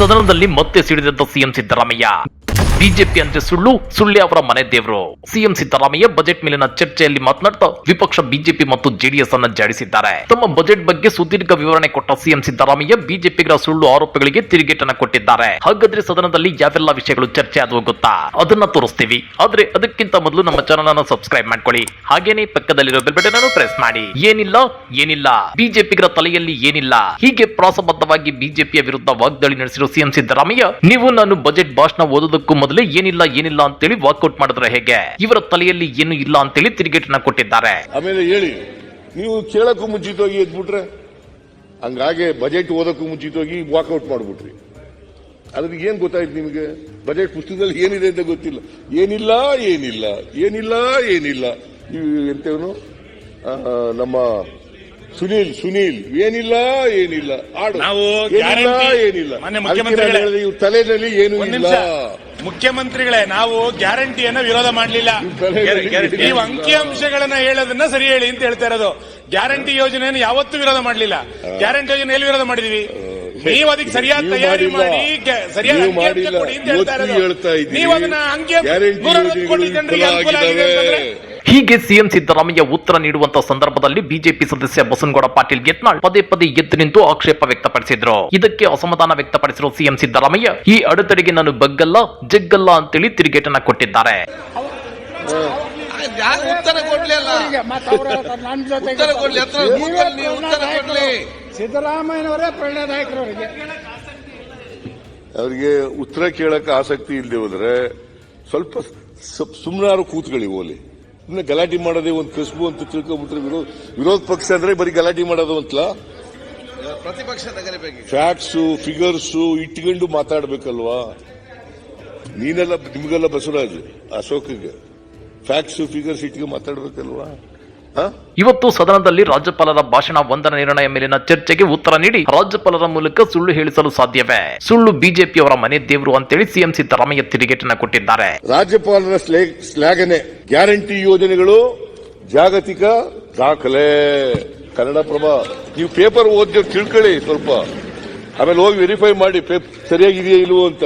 ಸದನದಲ್ಲಿ ಮತ್ತೆ ಸಿಡಿದಿದ್ದ CM Siddaramaiah. BJP ಅಂದ್ರೆ ಸುಳ್ಳು, ಸುಳ್ಳೆ ಅವರ ಮನೆ ದೇವರು. ಸಿಎಂ ಸಿದ್ದರಾಮಯ್ಯ ಬಜೆಟ್ ಮೇಲಿನ ಚರ್ಚೆಯಲ್ಲಿ ಮಾತನಾಡ್ತಾ ವಿಪಕ್ಷ ಬಿಜೆಪಿ ಮತ್ತು ಜೆಡಿಎಸ್ ಅನ್ನ ಜಾಡಿಸಿದ್ದಾರೆ. ತಮ್ಮ ಬಜೆಟ್ ಬಗ್ಗೆ ಸುದೀರ್ಘ ವಿವರಣೆ ಕೊಟ್ಟ ಸಿಎಂ ಸಿದ್ದರಾಮಯ್ಯ ಬಿಜೆಪಿಗರ ಸುಳ್ಳು ಆರೋಪಗಳಿಗೆ ತಿರುಗೇಟನ್ನ ಕೊಟ್ಟಿದ್ದಾರೆ. ಹಾಗಾದ್ರೆ ಸದನದಲ್ಲಿ ಯಾವೆಲ್ಲ ವಿಷಯಗಳು ಚರ್ಚೆ ಆದವು ಗೊತ್ತಾ? ಅದನ್ನ ತೋರಿಸ್ತೀವಿ. ಆದ್ರೆ ಅದಕ್ಕಿಂತ ಮೊದಲು ನಮ್ಮ ಚಾನಲ್ ಅನ್ನು ಸಬ್ಸ್ಕ್ರೈಬ್ ಮಾಡ್ಕೊಳ್ಳಿ. ಹಾಗೇನೆ ಪಕ್ಕದಲ್ಲಿರೋ ಬೆಲ್ ಬಟನ್ ಅನ್ನು ಪ್ರೆಸ್ ಮಾಡಿ. ಏನಿಲ್ಲ ಏನಿಲ್ಲ. ಬಿಜೆಪಿಗರ ತಲೆಯಲ್ಲಿ ಏನಿಲ್ಲ. ಹೀಗೆ ಪ್ರಾಸಬದ್ಧವಾಗಿ ಬಿಜೆಪಿಯ ವಿರುದ್ಧ ವಾಗ್ದಾಳಿ ನಡೆಸಿರುವ ಸಿಎಂ ಸಿದ್ದರಾಮಯ್ಯ, ನೀವು ನಾನು ಬಜೆಟ್ ಭಾಷಣ ಓದೋದಕ್ಕೂ ಮೊದಲೇ ಏನಿಲ್ಲ ಏನಿಲ್ಲ ಅಂತೇಳಿ ವಾಕೌಟ್ ಮಾಡಿದ್ರೆ ಹೇಗೆ? ಇವರ ತಲೆಯಲ್ಲಿ ಏನು ಇಲ್ಲ ಅಂತೇಳಿ ತಿರುಗೇಟನ್ನ ಕೊಟ್ಟಿದ್ದಾರೆ. ಆಮೇಲೆ ಹೇಳಿ ನೀವು ಕೇಳಕ್ಕೂ ಮುಂಚಿತವಾಗಿ ಎದ್ಬಿಟ್ರೆ? ಹಂಗಾಗೆ ಬಜೆಟ್ ಓದಕ್ಕೂ ಮುಂಚಿತವಾಗಿ ವಾಕೌಟ್ ಮಾಡ್ಬಿಟ್ರಿ. ಅದ್ರ ಏನ್ ಗೊತ್ತಾಯ್ತು ನಿಮಗೆ? ಬಜೆಟ್ ಪುಸ್ತಕದಲ್ಲಿ ಏನಿದೆ ಅಂತ ಗೊತ್ತಿಲ್ಲ. ಏನಿಲ್ಲ ಏನಿಲ್ಲ ಏನಿಲ್ಲ ಏನಿಲ್ಲ. ನೀವು ಎಂತವನು ನಮ್ಮ ಸುನೀಲ್ ಸುನೀಲ್ ಏನಿಲ್ಲ ಏನಿಲ್ಲ. ಆಡು. ನಾವು ಏನಿಲ್ಲ ಗ್ಯಾರಂಟಿ- ಏನಿಲ್ಲ. ಮುಖ್ಯಮಂತ್ರಿಗಳೇ. ಇವ್ರ ತಲೆಯಲ್ಲಿ ಏನು ಒಂದ್ ಇಲ್ಲ. ನಿಮಿಷ. ಮುಖ್ಯಮಂತ್ರಿಗಳೇ ನಾವು ಗ್ಯಾರಂಟಿಯನ್ನ ವಿರೋಧ ಮಾಡಲಿಲ್ಲ. ನೀವು ಅಂಕಿಅಂಶಗಳನ್ನ ಹೇಳೋದನ್ನ ಸರಿ ಹೇಳಿ ಅಂತ ಹೇಳ್ತಾ ಇರೋದು. ಗ್ಯಾರಂಟಿ ಯೋಜನೆಯನ್ನು ಯಾವತ್ತೂ ವಿರೋಧ ಮಾಡಲಿಲ್ಲ. ಗ್ಯಾರಂಟಿ ಯೋಜನೆ ಎಲ್ಲಿ ವಿರೋಧ ಮಾಡಿದೀವಿ? ನೀವು ಅದಕ್ಕೆ ಸರಿಯಾದ ತಯಾರಿ. ಮಾಡಿ ಸರಿಯಾದ ಅಂಕಿಅಂಶ ಕೊಡಿ ಅಂತ ಹೇಳ್ತಾ ಇರೋದು. ನೀವು ಅದನ್ನ ನೂರ ಕೋಟಿ ಜನರಿಗೆ ಅನುಕೂಲ ಆಗಿದೆ ಅಂತಂದ್ರೆ ಹೀಗೆ ಸಿಎಂ ಸಿದ್ದರಾಮಯ್ಯ ಉತ್ತರ ನೀಡುವಂತಹ ಸಂದರ್ಭದಲ್ಲಿ ಬಿಜೆಪಿ ಸದಸ್ಯ ಬಸನಗೌಡ ಪಾಟೀಲ್ ಯತ್ನಾಳ್ ಪದೇ ಪದೇ ಎದ್ದು ನಿಂತು ಆಕ್ಷೇಪ ವ್ಯಕ್ತಪಡಿಸಿದ್ರು. ಇದಕ್ಕೆ ಅಸಮಾಧಾನ ವ್ಯಕ್ತಪಡಿಸಿರುವ ಸಿಎಂ ಸಿದ್ದರಾಮಯ್ಯ, ಈ ಅಡೆತಡೆಗೆ ನಾನು ಬಗ್ಗಲ್ಲ, ಜಗ್ಗಲ್ಲ ಅಂತೇಳಿ ತಿರುಗೇಟನ್ನ ಕೊಟ್ಟಿದ್ದಾರೆ. ಅವರಿಗೆ ಉತ್ತರ ಕೇಳಕ್ಕೆ ಆಸಕ್ತಿ ಇಲ್ಲದೆ ಹೋದ್ರೆ ಸ್ವಲ್ಪ ಸುಮ್ಮನಾರು ಕೂತ್ಕೊಳ್ಳಿ ಓಲಿ. ಸುಮ್ಮನೆ ಗಲಾಟೆ ಮಾಡೋದೇ ಒಂದು ಕಸಬು ಅಂತ ತಿಳ್ಕೊಬಿಟ್ರೆ ವಿರೋಧ ವಿರೋಧ ಪಕ್ಷ ಅಂದ್ರೆ ಬರೀ ಗಲಾಟೆ ಮಾಡೋದು ಅಂತಲ್ಲ? ಫ್ಯಾಕ್ಟ್ಸು ಫಿಗರ್ಸು ಇಟ್ಕೊಂಡು ಮಾತಾಡ್ಬೇಕಲ್ವಾ? ನೀನೆಲ್ಲ ನಿಮಗೆಲ್ಲ ಬಸವರಾಜ್ ಅಶೋಕ್ ಫ್ಯಾಕ್ಟ್ಸು ಫಿಗರ್ಸ್ ಇಟ್ಕೊಂಡು ಮಾತಾಡ್ಬೇಕಲ್ವಾ? ಇವತ್ತು ಸದನದಲ್ಲಿ ರಾಜ್ಯಪಾಲರ ಭಾಷಣ ವಂದನ ನಿರ್ಣಯ ಮೇಲಿನ ಚರ್ಚೆಗೆ ಉತ್ತರ ನೀಡಿ ರಾಜ್ಯಪಾಲರ ಮೂಲಕ ಸುಳ್ಳು ಹೇಳಿಸಲು ಸಾಧ್ಯವೇ? ಸುಳ್ಳು ಬಿಜೆಪಿ ಅವರ ಮನೆ ದೇವರು ಅಂತೇಳಿ ಸಿಎಂ ಸಿದ್ದರಾಮಯ್ಯ ತಿರುಗೇಟನ್ನ ಕೊಟ್ಟಿದ್ದಾರೆ. ರಾಜ್ಯಪಾಲರ ಶ್ಲಾಘನೆ ಗ್ಯಾರಂಟಿ ಯೋಜನೆಗಳು ಜಾಗತಿಕ ದಾಖಲೆ. ಕನ್ನಡಪ್ರಭ ನೀವು ಪೇಪರ್ ಓದಿ ತಿಳ್ಕೊಳ್ಳಿ ಸ್ವಲ್ಪ. ಆಮೇಲೆ ಹೋಗಿ ವೆರಿಫೈ ಮಾಡಿ ಸರಿಯಾಗಿದೆಯಾ ಇಲ್ವೋ ಅಂತ.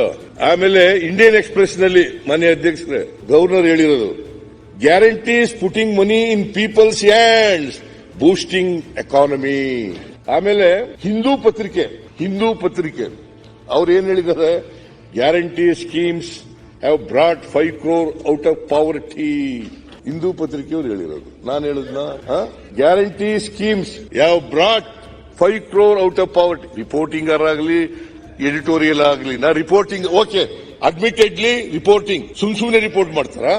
ಆಮೇಲೆ ಇಂಡಿಯನ್ ಎಕ್ಸ್ಪ್ರೆಸ್ನಲ್ಲಿ ಮನೆ ಅಧ್ಯಕ್ಷರೇ ಗವರ್ನರ್ ಹೇಳಿರೋದು. Guarantees putting money in people's hands boosting economy ಆಮೇಲೆ ಹಿಂದೂ ಪತ್ರಿಕೆ ಹಿಂದೂ ಪತ್ರಿಕೆ. ಅವ್ರು ಏನ್ ಹೇಳಿದ್ದಾರೆ guarantee schemes have brought five crore out of poverty Hindu ಪತ್ರಿಕೆಯವರು ಹೇಳಿರೋದು. ನಾನು ಹೇಳಿದ್ನ? Guarantee schemes have brought five crore out of poverty reporting ಆಗಲಿ ಎಡಿಟೋರಿಯಲ್ ಆಗಲಿ. ನಾ ರಿಪೋರ್ಟಿಂಗ್ ಓಕೆ ಅಡ್ಮಿಟೆಡ್ಲಿ ರಿಪೋರ್ಟಿಂಗ್ ಸುಮ್ ಸುಮ್ನೆ ರಿಪೋರ್ಟ್ ಮಾಡ್ತಾರಾ?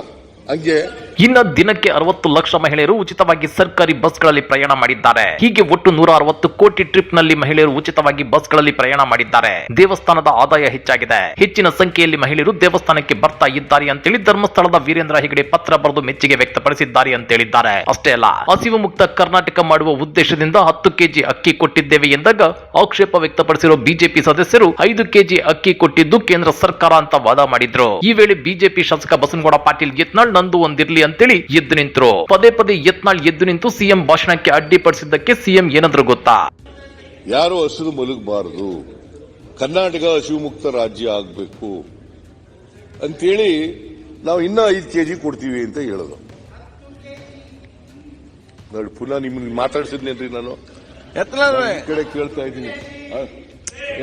ಹಂಗೆ. ಇನ್ನ ದಿನಕ್ಕೆ ಅರವತ್ತು ಲಕ್ಷ ಮಹಿಳೆಯರು ಉಚಿತವಾಗಿ ಸರ್ಕಾರಿ ಬಸ್ಗಳಲ್ಲಿ ಪ್ರಯಾಣ ಮಾಡಿದ್ದಾರೆ. ಹೀಗೆ ಒಟ್ಟು ನೂರ ಅರವತ್ತು ಕೋಟಿ ಟ್ರಿಪ್ನಲ್ಲಿ ಮಹಿಳೆಯರು ಉಚಿತವಾಗಿ ಬಸ್ಗಳಲ್ಲಿ ಪ್ರಯಾಣ ಮಾಡಿದ್ದಾರೆ. ದೇವಸ್ಥಾನದ ಆದಾಯ ಹೆಚ್ಚಾಗಿದೆ. ಹೆಚ್ಚಿನ ಸಂಖ್ಯೆಯಲ್ಲಿ ಮಹಿಳೆಯರು ದೇವಸ್ಥಾನಕ್ಕೆ ಬರ್ತಾ ಇದ್ದಾರೆ ಅಂತೇಳಿ ಧರ್ಮಸ್ಥಳದ ವೀರೇಂದ್ರ ಹೆಗಡೆ ಪತ್ರ ಬರೆದು ಮೆಚ್ಚುಗೆ ವ್ಯಕ್ತಪಡಿಸಿದ್ದಾರೆ ಅಂತ ಹೇಳಿದ್ದಾರೆ. ಅಷ್ಟೇ ಅಲ್ಲ, ಹಸಿವು ಮುಕ್ತ ಕರ್ನಾಟಕ ಮಾಡುವ ಉದ್ದೇಶದಿಂದ ಹತ್ತು ಕೆಜಿ ಅಕ್ಕಿ ಕೊಟ್ಟಿದ್ದೇವೆ ಎಂದಾಗ ಆಕ್ಷೇಪ ವ್ಯಕ್ತಪಡಿಸಿರುವ ಬಿಜೆಪಿ ಸದಸ್ಯರು ಐದು ಕೆಜಿ ಅಕ್ಕಿ ಕೊಟ್ಟಿದ್ದು ಕೇಂದ್ರ ಸರ್ಕಾರ ಅಂತ ವಾದ ಮಾಡಿದ್ರು. ಈ ವೇಳೆ ಬಿಜೆಪಿ ಶಾಸಕ ಬಸನಗೌಡ ಪಾಟೀಲ್ ಯತ್ನಾಳ್ ನಂದು ಒಂದಿರ್ಲಿ ಅಂತೇಳಿ ಎದ್ದು ನಿಂತರು. ಪದೇ ಪದೇ ಯತ್ನಾಳ್ ಎದ್ದು ನಿಂತು ಸಿಎಂ ಭಾಷಣಕ್ಕೆ ಅಡ್ಡಿಪಡಿಸಿದ್ದಕ್ಕೆ ಸಿಎಂ ಏನಂದ್ರು ಗೊತ್ತಾ? ಯಾರು ಹಸಿರು ಮಲಗಬಾರದು? ಕರ್ನಾಟಕ ಹಸಿವುಮುಕ್ತ ರಾಜ್ಯ ಆಗಬೇಕು. ಅಂತೇಳಿ ನಾವು ಇನ್ನ ಐದು ಕೆಜಿ ಕೊಡ್ತೀವಿ ಅಂತ ಹೇಳೋದು. ನೋಡಿ ಪುನಃ ನಿಮ್ಮನ್ನ ಮಾತಾಡ್ಸಿದ್ನೇನ್ರಿ ನಾನು. ಈ ಕಡೆ ಕೇಳ್ತಾ ಇದ್ದೀನಿ.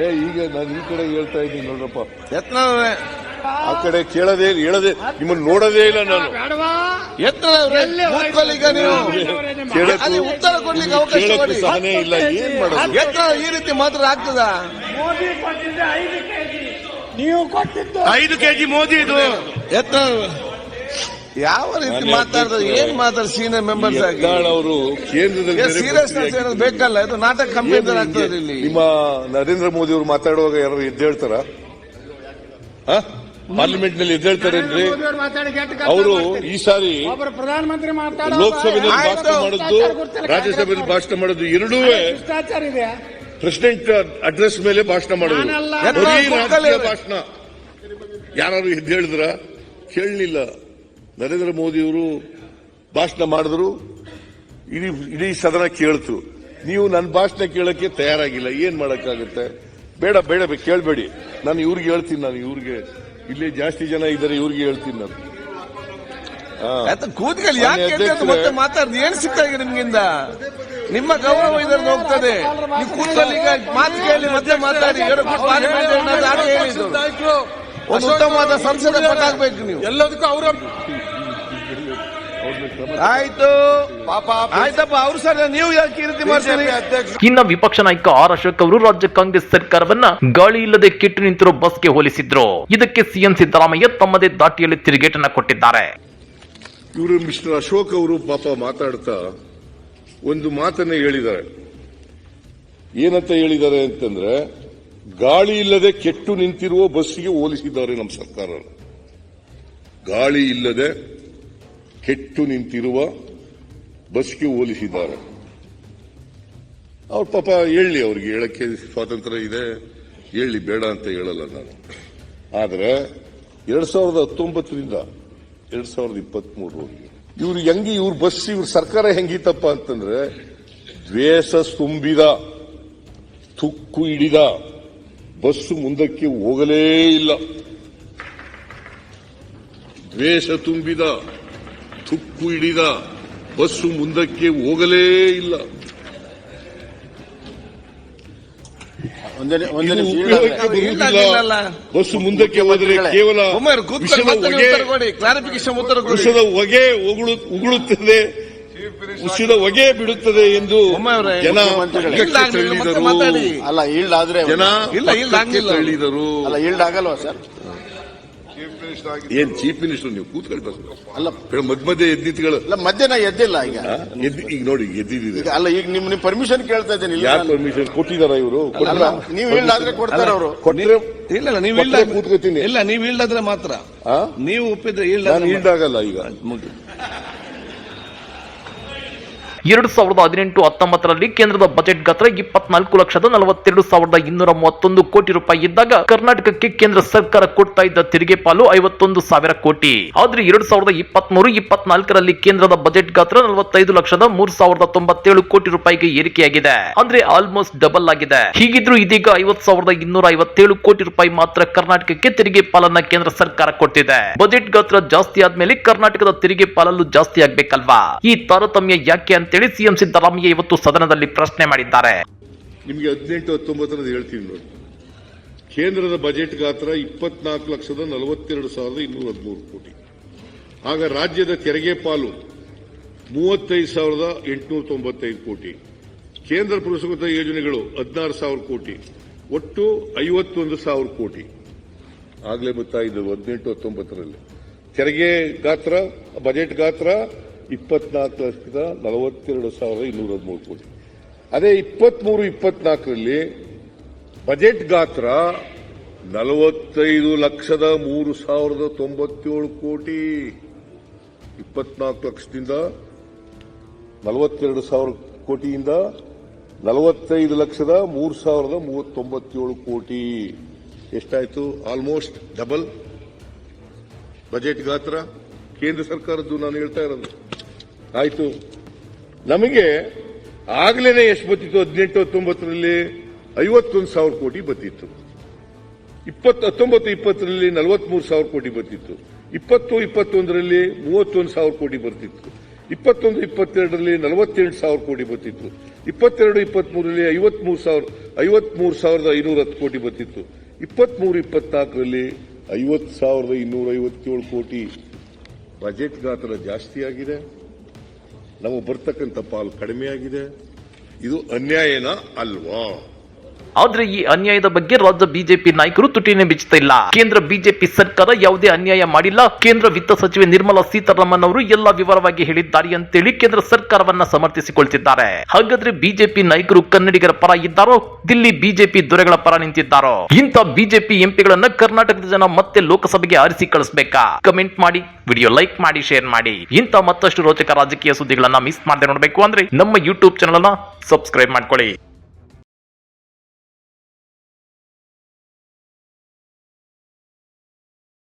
ಏ ಈಗ ನಾನು ಈ ಕಡೆ ಹೇಳ್ತಾ ಇದ್ದೀನಿ ನೋಡ್ರಪ್ಪ. ಆ ಕಡೆ ಕೇಳದೆ ಹೇಳದೆ ನಿಮ್ಮನ್ನ ನೋಡೋದೇ ಇಲ್ಲ ನಾನು. ಉತ್ತರ ಕೊಡ್ಲಿಕ್ಕೆ ಅವಕಾಶ ಕೊಡಿ. ಸಹನೆ ಇಲ್ಲ ಏನ್ ಮಾಡೋದು? ಎತ್ತರ ಈ ರೀತಿ ಮಾತ್ರ ಆಗ್ತದ? ಮೋದಿ ಕೊಟ್ಟಿದ್ದೆ ಐದು ಕೆಜಿ. ನೀವು ಕೊಟ್ಟಿದ್ದು ಐದು ಕೆಜಿ ಮೋದಿ ಇದು. ಎತ್ತ ಯಾವ ರೀತಿ ಮಾತಾಡ್ತಾರೆ ಏನ್ ಮಾತಾಡ ಸೀನಿಯರ್ ಮೆಂಬರ್ಸ್ ಆಗಿ? ಅವರು ಕೇಂದ್ರದಲ್ಲಿ ಸೀರಿಯಸ್ನೆಸ್ ಏನಾದ್ರು ಬೇಕಲ್ಲ? ಇದು ನಾಟಕ ಕಂಪನಿ ಆಗ್ತದೆ ಇಲ್ಲಿ. ನಿಮ್ಮ ನರೇಂದ್ರ ಮೋದಿ ಅವರು ಮಾತಾಡುವಾಗ ಯಾರು ಎದ್ದೇಳ್ತಾರ ಪಾರ್ಲಿಮೆಂಟ್ನಲ್ಲಿ ಎದ್ದೇಳ್ತಾರೇನ್ರಿ ಅವರು ಈ ಸಾರಿ ಪ್ರಧಾನಮಂತ್ರಿ ಲೋಕಸಭೆಯಲ್ಲಿ ಭಾಷಣ ಮಾಡುದು ರಾಜ್ಯಸಭೆಯಲ್ಲಿ ಭಾಷಣ ಮಾಡುದು ಎರಡೂ ಪ್ರೆಸಿಡೆಂಟ್ ಅಡ್ರೆಸ್ ಮೇಲೆ ಭಾಷಣ ಮಾಡುದು. ಭಾಷಣ. ಯಾರು ಎದ್ದೇಳಿದ್ರ ಕೇಳಲಿಲ್ಲ. ನರೇಂದ್ರ ಮೋದಿಯವರು ಭಾಷಣ ಮಾಡಿದ್ರು. ಇಡೀ ಇಡೀ ಸದನ ಕೇಳ್ತು. ನೀವು ನನ್ನ ಭಾಷಣ ಕೇಳಕ್ಕೆ ತಯಾರಾಗಿಲ್ಲ. ಏನ್ ಮಾಡಕ್ಕಾಗುತ್ತೆ? ಬೇಡ ಬೇಡ ಕೇಳ್ಬೇಡಿ. ನಾನು ಇವ್ರಿಗೆ ಹೇಳ್ತೀನಿ ನಾನು ಇವ್ರಿಗೆ ಇಲ್ಲಿ ಜಾಸ್ತಿ ಜನ ಇದ್ದಾರೆ ಇವ್ರಿಗೆ ಹೇಳ್ತೀನಿ ನಾನು. ಕೂತ್ಕೊಳ್ಳಿ ಯಾಕೆ ಮತ್ತೆ ಮಾತಾಡ್ದು? ಏನ್ ಸಿಗ್ತಾ ಇದೆ ನಿಮ್ಗಿಂದ? ನಿಮ್ಮ ಗೌರವ ಇದರಲ್ಲಿ ಹೋಗ್ತದೆ. ನೀವು ಕೂತ್ಕೊಳ್ಳಿ ಈಗ ಮಾತು ಕೇಳಿ ಮತ್ತೆ ಮಾತಾಡಿ. ಒಂದು ಉತ್ತಮವಾದ ಸಂಸದ ಪಟ್ಟ ಹಾಕ್ಬೇಕು ನೀವು. ಎಲ್ಲದಕ್ಕೂ ಅವರ ಆಯ್ತು. ಆಯ್ತಪ್ಪ ಅವ್ರು ಸರ್ ನೀವು ಯಾಕೆ ಈ ರೀತಿ ಮಾಡ್ತೀರಿ? ಇನ್ನ ವಿಪಕ್ಷ ನಾಯಕ ಆರ್ ಅಶೋಕ್ ಅವರು ರಾಜ್ಯ ಕಾಂಗ್ರೆಸ್ ಸರ್ಕಾರವನ್ನ ಗಾಳಿ ಇಲ್ಲದೆ ಕೆಟ್ಟು ನಿಂತಿರೋ ಬಸ್ಗೆ ಹೋಲಿಸಿದ್ರು. ಇದಕ್ಕೆ ಸಿಎಂ ಸಿದ್ದರಾಮಯ್ಯ ತಮ್ಮದೇ ದಾಟಿಯಲ್ಲಿ ತಿರುಗೇಟನ್ನ ಕೊಟ್ಟಿದ್ದಾರೆ. ಇವರು ಮಿಸ್ಟರ್ ಅಶೋಕ್ ಅವರು ಪಾಪ ಮಾತಾಡ್ತಾ ಒಂದು ಮಾತನ್ನ ಹೇಳಿದ್ದಾರೆ. ಏನಂತ ಹೇಳಿದ್ದಾರೆ ಅಂತಂದ್ರೆ ಗಾಳಿ ಇಲ್ಲದೆ ಕೆಟ್ಟು ನಿಂತಿರುವ ಬಸ್ಸಿಗೆ ಹೋಲಿಸಿದ್ದಾರೆ ನಮ್ಮ ಸರ್ಕಾರ. ಗಾಳಿ ಇಲ್ಲದೆ ಕೆಟ್ಟು ನಿಂತಿರುವ ಬಸ್ಗೆ ಹೋಲಿಸಿದ್ದಾರೆ. ಅವ್ರ ಪಾಪ ಹೇಳಿ, ಅವ್ರಿಗೆ ಹೇಳಕ್ಕೆ ಸ್ವಾತಂತ್ರ್ಯ ಇದೆ. ಹೇಳಿ, ಬೇಡ ಅಂತ ಹೇಳಲ್ಲ ನಾನು. ಆದರೆ, ಎರಡ್ ಸಾವಿರದ ಹತ್ತೊಂಬತ್ತರಿಂದ ಎರಡ್ ಸಾವಿರದ ಇಪ್ಪತ್ತ್ ಇವ್ರು ಹೆಂಗಿ, ಇವ್ರ ಬಸ್, ಇವ್ರ ಸರ್ಕಾರ ಹೆಂಗಿತ್ತಪ್ಪ ಅಂತಂದ್ರೆ, ದ್ವೇಷ ತುಂಬಿದ, ತುಕ್ಕು ಹಿಡಿದ ಬಸ್ಸು ಮುಂದಕ್ಕೆ ಹೋಗಲೇ ಇಲ್ಲ. ದ್ವೇಷ ತುಂಬಿದ ತುಕ್ಕು ಹಿಡಿದ ಬಸ್ಸು ಮುಂದಕ್ಕೆ ಹೋಗಲೇ ಇಲ್ಲ. ಬಸ್ಸು ಮುಂದಕ್ಕೆ ಹೋದರೆ ಕೇವಲ ವಿಷದ ಹೊಗೆ ಉತ್ತರ ಕೊಡಿ. ಕ್ಲಾರಿಫಿಕೇಶನ್ ಉತ್ತರ ಕೊಡಿ. ವಿಷದ ಹೊಗೆ ಉಗುಳು ಉಗುಳುತ್ತದೆ. ಉಸಿದ ಹೊಗೆ ಬಿಡುತ್ತದೆ ಎಂದು ಜನ ತಳ್ಳಿದರು. ಅಲ್ಲ ಈಲ್ಡ್ ಆದ್ರೆ ಜನ. ತಳ್ಳಿದರು ಅಲ್ಲ ಈಲ್ಡ್ ಆಗಲ್ವಾ ಸರ್? ಏನ್ ಚೀಫ್ ಮಿನಿಸ್ಟರ್ ನೀವು ಕೂತ್ಕೊಳ್ಬೇಕು ಅಲ್ಲ ಮಧ್ಯ ಮಧ್ಯೆ ಎದ್ದಿತ್ತುಗಳು ಅಲ್ಲ ನಾ ಎದ್ದಿಲ್ಲ ಈಗ. ಎದ್ದು ಈಗ ನೋಡಿ ಎದ್ದಿದ್ದೀವಿ ಈಗ ಅಲ್ಲ ಈಗ ನಿಮ್ ನಿಮ್ ಪರ್ಮಿಷನ್ ಕೇಳ್ತಾ ಇದ್ದೀನಿ ಇಲ್ಲ ಯಾರು ನಾನು- ಪರ್ಮಿಷನ್ ಕೊಟ್ಟಿದಾರ ಇವರು? ಅಲ್ಲ ನೀವು ಆದ್ರೆ ಕೊಡ್ತಾರ ಅವರು. ಕೊಟ್ಟರೆ ಇಲ್ಲ ಇಲ್ಲ ನೀವು ಕೊಟ್ರೆ ಇಲ್ಲ ನೀವ್ ಇಲ್ಲ ನೀವು ಇಲ್ದಾದ್ರೆ ಮಾತ್ರ. ಆ? ನೀವು ಒಪ್ಪಿದ್ರೆ ಇಲ್ಲ ನಾನು ಈಲ್ಡ್ ಆಗಲ್ಲ ಈಗ. ಎರಡು ಸಾವಿರದ ಹದಿನೆಂಟು ಹತ್ತೊಂಬತ್ತರಲ್ಲಿ ಕೇಂದ್ರದ ಬಜೆಟ್ ಗಾತ್ರ ಇಪ್ಪತ್ನಾಲ್ಕು ಲಕ್ಷದ ನಲವತ್ತೆರಡು ಸಾವಿರದ ಇನ್ನೂರ ಮೂವತ್ತೊಂದು ಕೋಟಿ ರೂಪಾಯಿ ಇದ್ದಾಗ ಕರ್ನಾಟಕಕ್ಕೆ ಕೇಂದ್ರ ಸರ್ಕಾರ ಕೊಡ್ತಾ ಇದ್ದ ತೆರಿಗೆ ಪಾಲು ಐವತ್ತೊಂದು ಸಾವಿರ ಕೋಟಿ. ಆದ್ರೆ ಎರಡ್ ಸಾವಿರದ ಇಪ್ಪತ್ಮೂರು, ಇಪ್ಪತ್ನಾಲ್ಕರಲ್ಲಿ ಕೇಂದ್ರದ ಬಜೆಟ್ ಗಾತ್ರ ನಲವತ್ತೈದು ಲಕ್ಷದ ಮೂರು ಸಾವಿರದ ತೊಂಬತ್ತೇಳು ಕೋಟಿ ರೂಪಾಯಿಗೆ ಏರಿಕೆಯಾಗಿದೆ. ಅಂದ್ರೆ ಆಲ್ಮೋಸ್ಟ್ ಡಬಲ್ ಆಗಿದೆ. ಹೀಗಿದ್ರೂ ಇದೀಗ ಐವತ್ ಸಾವಿರದ ಇನ್ನೂರ ಐವತ್ತೇಳು ಕೋಟಿ ರೂಪಾಯಿ ಮಾತ್ರ ಕರ್ನಾಟಕಕ್ಕೆ ತೆರಿಗೆ ಪಾಲನ್ನ ಕೇಂದ್ರ ಸರ್ಕಾರ ಕೊಟ್ಟಿದೆ ಬಜೆಟ್ ಗಾತ್ರ ಜಾಸ್ತಿ ಆದ್ಮೇಲೆ ಕರ್ನಾಟಕದ ತೆರಿಗೆ ಪಾಲಲ್ಲೂ ಜಾಸ್ತಿ ಆಗ್ಬೇಕಲ್ವಾ? ಈ ತಾರತಮ್ಯ ಯಾಕೆ ಅಂತೇಳಿ ಸಿಎಂ ಸಿದ್ದರಾಮಯ್ಯ ಇವತ್ತು ಸದನದಲ್ಲಿ ಪ್ರಶ್ನೆ ಮಾಡಿದ್ದಾರೆ. ನಿಮಗೆ ಹದಿನೆಂಟು ಹತ್ತೊಂಬತ್ತರದ್ದು ಹೇಳ್ತೀನಿ ನೋಡಿ. ಕೇಂದ್ರದ ಬಜೆಟ್ ಗಾತ್ರ ಇಪ್ಪತ್ನಾಲ್ಕು ಲಕ್ಷದ ನಲವತ್ತೆರಡು ಸಾವಿರದ ಇನ್ನೂರ ಹದಿಮೂರು ಕೋಟಿ. ಆಗ ರಾಜ್ಯದ ತೆರಿಗೆ ಪಾಲು ಮೂವತ್ತೈದು ಸಾವಿರದ ಎಂಟುನೂರ ತೊಂಬತ್ತೈದು ಕೋಟಿ. ಕೇಂದ್ರ ಪುರಸ್ಕೃತ ಯೋಜನೆಗಳು ಹದಿನಾರು ಸಾವಿರ ಕೋಟಿ. ಒಟ್ಟು ಐವತ್ತೊಂದು ಸಾವಿರ ಕೋಟಿ. ಆಗಲೇ ಗೊತ್ತಾಯಿತು ಹದಿನೆಂಟು ಹತ್ತೊಂಬತ್ತರಲ್ಲಿ. ತೆರಿಗೆ ಗಾತ್ರ, ಬಜೆಟ್ ಗಾತ್ರ ಇಪ್ಪತ್ನಾಲ್ಕು ಲಕ್ಷದ ನಲವತ್ತೆರಡು ಸಾವಿರದ ಇನ್ನೂರ ಹದಿಮೂರು ಕೋಟಿ. ಅದೇ ಇಪ್ಪತ್ಮೂರು, ಇಪ್ಪತ್ನಾಲ್ಕರಲ್ಲಿ ಬಜೆಟ್ ಗಾತ್ರ ನಲವತ್ತೈದು ಲಕ್ಷದ ಮೂರು ಸಾವಿರದ ತೊಂಬತ್ತೇಳು ಕೋಟಿ. ಇಪ್ಪತ್ನಾಲ್ಕು ಲಕ್ಷದಿಂದ ನಲವತ್ತೆರಡು ಸಾವಿರ ಕೋಟಿಯಿಂದ ನಲವತ್ತೈದು ಲಕ್ಷದ ಮೂರು ಸಾವಿರದ ಮೂವತ್ತೊಂಬತ್ತೇಳು ಕೋಟಿ. ಎಷ್ಟಾಯಿತು? ಆಲ್ಮೋಸ್ಟ್ ಡಬಲ್ ಬಜೆಟ್ ಗಾತ್ರ. ಕೇಂದ್ರ ಸರ್ಕಾರದ್ದು ನಾನು ಹೇಳ್ತಾ ಇರೋದು. ಆಯ್ತು. ನಮಗೆ ಆಗ್ಲೇನೆ ಎಷ್ಟು ಬತ್ತಿತ್ತು ಹದಿನೆಂಟು, ಹತ್ತೊಂಬತ್ತರಲ್ಲಿ ಐವತ್ತೊಂದು ಸಾವಿರ ಕೋಟಿ ಬತ್ತಿತ್ತು ಇಪ್ಪತ್ತು, ಹತ್ತೊಂಬತ್ತು, ಇಪ್ಪತ್ತರಲ್ಲಿ ನಲವತ್ಮೂರು ಸಾವಿರ ಕೋಟಿ ಬತ್ತಿತ್ತು ಇಪ್ಪತ್ತು, ಇಪ್ಪತ್ತೊಂದರಲ್ಲಿ ಮೂವತ್ತೊಂದು ಸಾವಿರ ಕೋಟಿ ಬರ್ತಿತ್ತು ಇಪ್ಪತ್ತೊಂದು, ಇಪ್ಪತ್ತೆರಡರಲ್ಲಿ ನಲವತ್ತೆಂಟು ಸಾವಿರ ಕೋಟಿ ಬರ್ತಿತ್ತು ಇಪ್ಪತ್ತೆರಡು ಇಪ್ಪತ್ಮೂರರಲ್ಲಿ ಐವತ್ಮೂರು ಸಾವಿರ ಐವತ್ಮೂರು ಸಾವಿರದ ಐನೂರ ಹತ್ತು ಕೋಟಿ ಬರ್ತಿತ್ತು ಇಪ್ಪತ್ಮೂರು ಇಪ್ಪತ್ನಾಲ್ಕರಲ್ಲಿ ಐವತ್ತು ಸಾವಿರದ ಇನ್ನೂರ ಐವತ್ತೇಳು ಕೋಟಿ ಬಜೆಟ್ ಗಾತ್ರ ಜಾಸ್ತಿ ಆಗಿದೆ. ನಮಗೆ ಬರ್ತಕ್ಕಂಥ ಪಾಲು ಕಡಿಮೆಯಾಗಿದೆ. ಇದು ಅನ್ಯಾಯನ ಅಲ್ವಾ? ಆದ್ರೆ ಈ ಅನ್ಯಾಯದ ಬಗ್ಗೆ ರಾಜ್ಯ ಬಿಜೆಪಿ ನಾಯಕರು ತುಟಿನೇ ಬಿಚ್ಚುತ್ತಾ ಇಲ್ಲ. ಕೇಂದ್ರ ಬಿಜೆಪಿ ಸರ್ಕಾರ ಯಾವುದೇ ಅನ್ಯಾಯ ಮಾಡಿಲ್ಲ. ಕೇಂದ್ರ ವಿತ್ತ ಸಚಿವೆ ನಿರ್ಮಲಾ ಸೀತಾರಾಮನ್ ಅವರು ಎಲ್ಲ ವಿವರವಾಗಿ ಹೇಳಿದ್ದಾರೆ ಅಂತೇಳಿ ಕೇಂದ್ರ ಸರ್ಕಾರವನ್ನ ಸಮರ್ಥಿಸಿಕೊಳ್ತಿದ್ದಾರೆ. ಹಾಗಾದ್ರೆ ಬಿಜೆಪಿ ನಾಯಕರು ಕನ್ನಡಿಗರ ಪರ ಇದ್ದಾರೋ? ದಿಲ್ಲಿ ಬಿಜೆಪಿ ದೊರೆಗಳ ಪರ ನಿಂತಿದ್ದಾರೋ? ಇಂಥ ಬಿಜೆಪಿ ಎಂಪಿಗಳನ್ನ ಕರ್ನಾಟಕದ ಜನ ಮತ್ತೆ ಲೋಕಸಭೆಗೆ ಆರಿಸಿ ಕಳಿಸ್ಬೇಕಾ? ಕಮೆಂಟ್ ಮಾಡಿ, ವಿಡಿಯೋ ಲೈಕ್ ಮಾಡಿ, ಶೇರ್ ಮಾಡಿ. ಇಂಥ ಮತ್ತಷ್ಟು ರೋಚಕ ರಾಜಕೀಯ ಸುದ್ದಿಗಳನ್ನ ಮಿಸ್ ಮಾಡದೆ ನೋಡಬೇಕು ಅಂದ್ರೆ ನಮ್ಮ ಯೂಟ್ಯೂಬ್ ಚಾನಲ್ ಅನ್ನ ಸಬ್ಸ್ಕ್ರೈಬ್ ಮಾಡ್ಕೊಳ್ಳಿ.